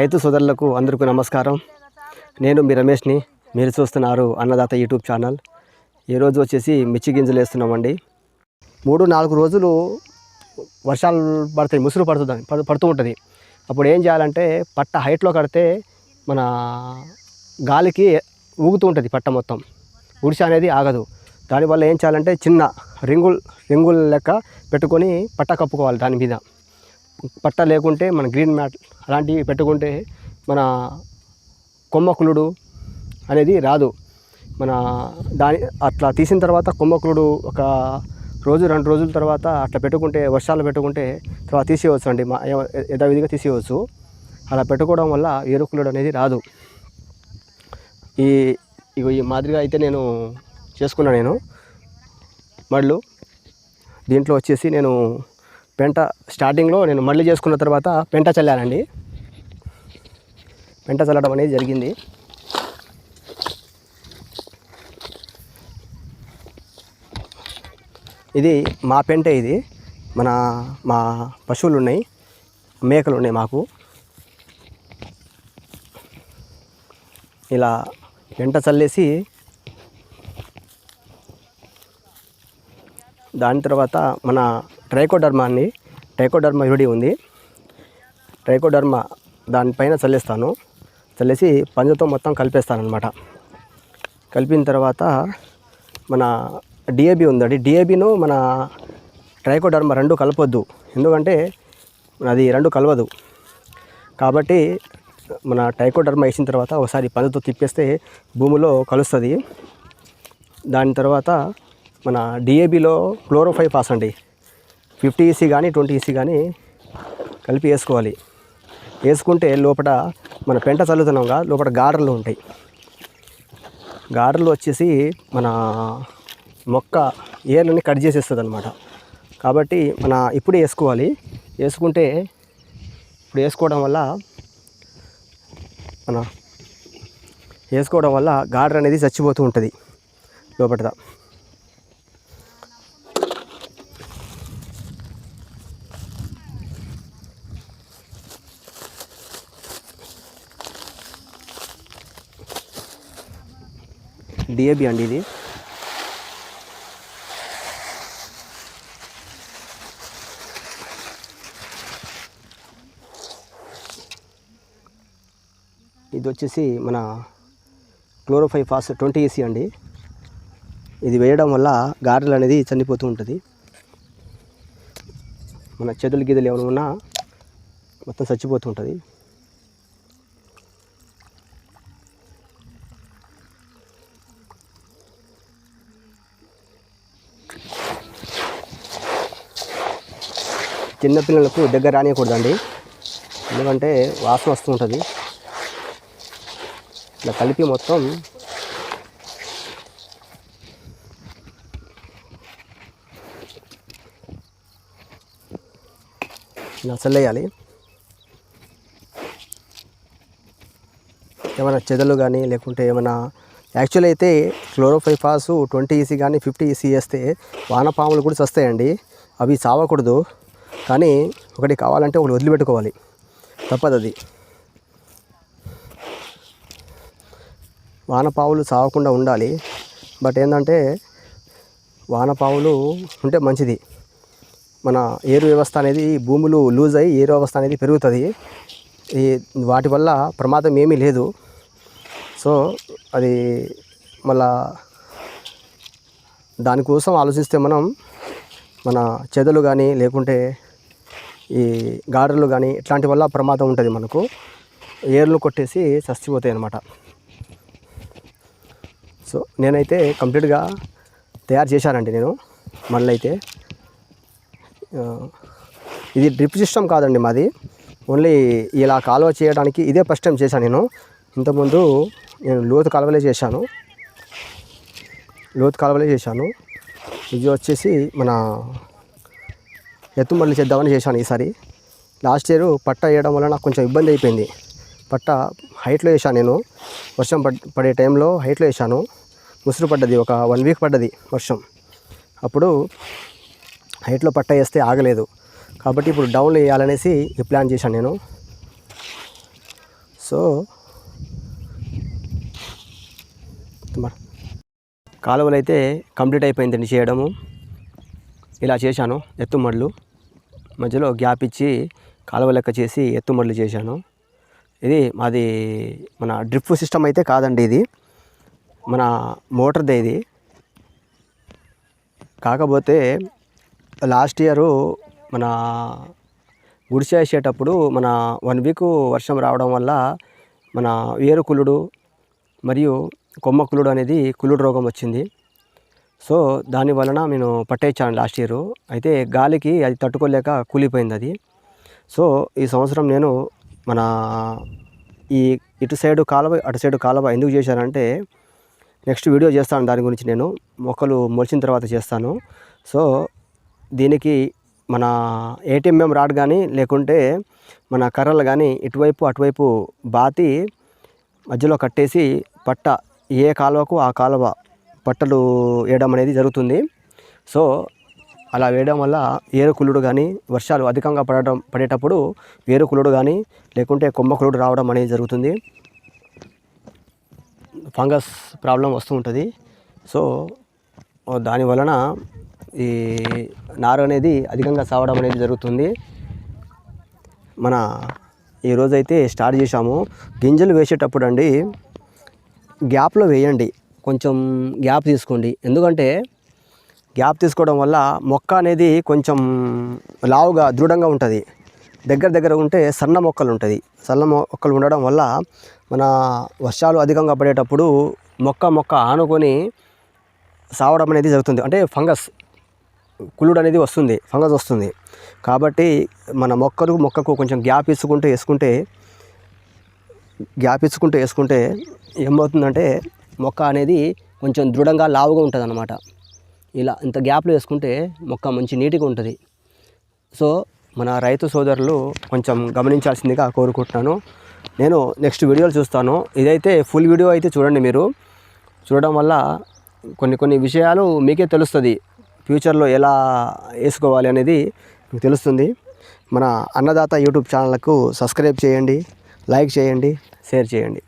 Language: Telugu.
రైతు సోదరులకు అందరికీ నమస్కారం. నేను మీ రమేష్ని మీరు చూస్తున్నారు అన్నదాత యూట్యూబ్ ఛానల్. ఈరోజు వచ్చేసి మిర్చి గింజలు వేస్తున్నామండి. మూడు నాలుగు రోజులు వర్షాలు పడతాయి ముసురు పడుతుంది పడుతూ ఉంటుంది. అప్పుడు ఏం చేయాలంటే పట్ట హైట్లో కడితే మన గాలికి ఊగుతూ ఉంటుంది పట్ట మొత్తం. ఉడిస అనేది ఆగదు. దానివల్ల ఏం చేయాలంటే చిన్న రింగుల్ రింగుల్ లెక్క పెట్టుకొని పట్ట కప్పుకోవాలి దాని మీద. పట్ట లేకుంటే మన గ్రీన్ మ్యాట్ అలాంటివి పెట్టుకుంటే మన కొమ్మకులుడు అనేది రాదు. మన దాని అట్లా తీసిన తర్వాత కొమ్మకులుడు ఒక రోజు రెండు రోజుల తర్వాత అట్లా పెట్టుకుంటే వర్షాలు పెట్టుకుంటే తర్వాత తీసేయవచ్చు అండి మా యథావిధిగా తీసేయవచ్చు. అలా పెట్టుకోవడం వల్ల ఏరుకులుడు అనేది రాదు. ఈ ఇగో ఈ మాదిరిగా అయితే నేను చేసుకున్నాను నేను. మళ్ళు దీంట్లో వచ్చేసి నేను పెంట స్టార్టింగ్లో నేను మళ్ళీ చేసుకున్న తర్వాత పెంట చల్లానండి పెంట చల్లడం అనేది జరిగింది. ఇది మా పెంట ఇది. మన మా పశువులు ఉన్నాయి మేకలు ఉన్నాయి మాకు. ఇలా పెంట చల్లేసి దాని తర్వాత మన ట్రైకోడర్మా అని ట్రైకోడర్మా ఇరుడి ఉంది. ట్రైకోడర్మా దానిపైన చల్లేస్తాను. చల్లేసి పంజతో మొత్తం కలిపేస్తాను అనమాట కలిపిన తర్వాత మన డిఏబి ఉందండి. డిఏబిను మన ట్రైకోడర్మా రెండు కలపొద్దు. ఎందుకంటే అది రెండు కలవదు. కాబట్టి మన టైకోడర్మా వేసిన తర్వాత ఒకసారి పందుతో తిప్పేస్తే భూమిలో కలుస్తుంది. దాని తర్వాత మన డిఏబిలో క్లోరోఫైవ్ పాస్ అండి. ఫిఫ్టీ ఈసీ కానీ ట్వంటీ ఈసీ కానీ కలిపి వేసుకోవాలి. వేసుకుంటే లోపల మన పెంట చల్లుతున్నాంగా లోపల గాడర్లు ఉంటాయి. గాడర్లు వచ్చేసి మన మొక్క ఏర్లని కట్ చేసేస్తుంది అనమాట కాబట్టి మన ఇప్పుడే వేసుకోవాలి. వేసుకుంటే ఇప్పుడు వేసుకోవడం వల్ల మన వేసుకోవడం వల్ల గాడర్ అనేది చచ్చిపోతూ ఉంటుంది లోపల. డిఏబి అండి ఇది ఇది వచ్చేసి మన క్లోరోఫై ఫాస్ ట్వంటీ ఈసీ అండి. ఇది వేయడం వల్ల గారెలు అనేది చనిపోతూ ఉంటుంది. మన చెదులు గీదలు ఏమైనా ఉన్నా మొత్తం చచ్చిపోతూ ఉంటుంది. చిన్నపిల్లలకు దగ్గర రానియకూడదండి. ఎందుకంటే వాసన వస్తూ ఉంటుంది. ఇట్లా కలిపి మొత్తం ఇలా చల్లేయాలి. ఏమైనా చెదలు కానీ లేకుంటే ఏమైనా యాక్చువల్ అయితే క్లోరోఫైఫాస్ ట్వంటీ ఈసీ కానీ ఫిఫ్టీ ఈసీ వేస్తే వానపాములు కూడా చస్తాయండి. అవి చావకూడదు. కానీ ఒకటి కావాలంటే ఒకటి వదిలిపెట్టుకోవాలి. తప్పదు అది వానపావులు సాగకుండా ఉండాలి. బట్ ఏంటంటే వానపావులు ఉంటే మంచిది. మన ఏరు వ్యవస్థ అనేది భూములు లూజ్ అయ్యి ఏరు వ్యవస్థ అనేది పెరుగుతుంది. ఈ వాటి వల్ల ప్రమాదం ఏమీ లేదు. సో అది మళ్ళా దానికోసం ఆలోచిస్తే మనం మన చెదలు కానీ లేకుంటే ఈ గాడర్లు కానీ ఇట్లాంటి వల్ల ప్రమాదం ఉంటుంది మనకు. ఏర్లు కొట్టేసి చచ్చిపోతాయి అన్నమాట. సో నేనైతే కంప్లీట్గా తయారు చేశానండి నేను. మళ్ళీ అయితే ఇది డ్రిప్ సిస్టమ్ కాదండి మాది. ఓన్లీ ఇలా కాలువ చేయడానికి ఇదే ఫస్ట్ టైం చేశాను నేను. ఇంతకుముందు నేను లోతు కాలువలే చేశాను. లోతు కాలువలే చేశాను. ఇది వచ్చేసి మన ఎత్తు మళ్ళీ చేద్దామని చేశాను ఈసారి. లాస్ట్ ఇయర్ పట్ట వేయడం వల్ల నాకు కొంచెం ఇబ్బంది అయిపోయింది. పట్ట హైట్లో వేసాను నేను. వర్షం పడ్ పడే టైంలో హైట్లో వేసాను ముసురు పడ్డది ఒక వన్ వీక్ పడ్డది వర్షం. అప్పుడు హైట్లో పట్ట వేస్తే ఆగలేదు. కాబట్టి ఇప్పుడు డౌన్లో వేయాలనేసి ఈ ప్లాన్ చేశాను నేను. సో కాలువలు అయితే కంప్లీట్ అయిపోయిందండి చేయడము. ఇలా చేశాను ఎత్తుమడులు మధ్యలో గ్యాప్ ఇచ్చి కాలువ లెక్క చేసి ఎత్తుమడులు చేశాను. ఇది మాది మన డ్రిప్ సిస్టమ్ అయితే కాదండి ఇది. మన మోటార్దే ఇది. కాకపోతే లాస్ట్ ఇయరు మన గుడిసె వేసేటప్పుడు మన వన్ వీక్ వర్షం రావడం వల్ల మన వేరు కులుడు మరియు కొమ్మ కులుడు అనేది కులుడు రోగం వచ్చింది. సో దాని వలన నేను పట్టేచ్చాను లాస్ట్ ఇయర్ అయితే గాలికి అది తట్టుకోలేక కూలిపోయింది అది. సో ఈ సంవత్సరం నేను మన ఈ ఇటు సైడు కాలువ అటు సైడు కాలువ ఎందుకు చేశానంటే నెక్స్ట్ వీడియో చేస్తాను దాని గురించి నేను. మొక్కలు మొలిచిన తర్వాత చేస్తాను. సో దీనికి మన ఏటీఎంఎం రాడ్ కానీ లేకుంటే మన కర్రలు కానీ ఇటువైపు అటువైపు బాతి మధ్యలో కట్టేసి పట్ట ఏ కాలువకు ఆ కాలువ పట్టలు వేయడం అనేది జరుగుతుంది. సో అలా వేయడం వల్ల ఏరుకులుడు కానీ వర్షాలు అధికంగా పడటం పడేటప్పుడు ఏరుకులుడు కానీ లేకుంటే కొమ్మ రావడం అనేది జరుగుతుంది. ఫంగస్ ప్రాబ్లం వస్తూ ఉంటుంది. సో దాని వలన ఈ నారు అనేది అధికంగా సావడం అనేది జరుగుతుంది. మన ఈరోజైతే స్టార్ట్ చేశాము. గింజలు వేసేటప్పుడు అండి గ్యాప్లో వేయండి. కొంచెం గ్యాప్ తీసుకోండి. ఎందుకంటే గ్యాప్ తీసుకోవడం వల్ల మొక్క అనేది కొంచెం లావుగా దృఢంగా ఉంటుంది. దగ్గర దగ్గర ఉంటే సన్న మొక్కలు ఉంటుంది. సన్న మొక్కలు ఉండడం వల్ల మన వర్షాలు అధికంగా పడేటప్పుడు మొక్క మొక్క ఆనుకొని సావడం అనేది జరుగుతుంది. అంటే ఫంగస్ కుళ్ళుడు అనేది వస్తుంది. ఫంగస్ వస్తుంది. కాబట్టి మన మొక్కలు మొక్కకు కొంచెం గ్యాప్ ఇచ్చుకుంటే వేసుకుంటే గ్యాప్ ఇచ్చుకుంటూ వేసుకుంటే ఏమవుతుందంటే మొక్క అనేది కొంచెం దృఢంగా లావుగా ఉంటుంది అనమాట ఇలా ఇంత గ్యాప్లు వేసుకుంటే మొక్క మంచి నీట్గా ఉంటుంది. సో మన రైతు సోదరులు కొంచెం గమనించాల్సిందిగా కోరుకుంటున్నాను. నేను నెక్స్ట్ వీడియోలు చూస్తాను. ఇదైతే ఫుల్ వీడియో అయితే చూడండి మీరు. చూడడం వల్ల కొన్ని కొన్ని విషయాలు మీకే తెలుస్తుంది. ఫ్యూచర్లో ఎలా వేసుకోవాలి అనేది మీకు తెలుస్తుంది. మన అన్నదాత యూట్యూబ్ ఛానల్కు సబ్స్క్రైబ్ చేయండి లైక్ చేయండి షేర్ చేయండి.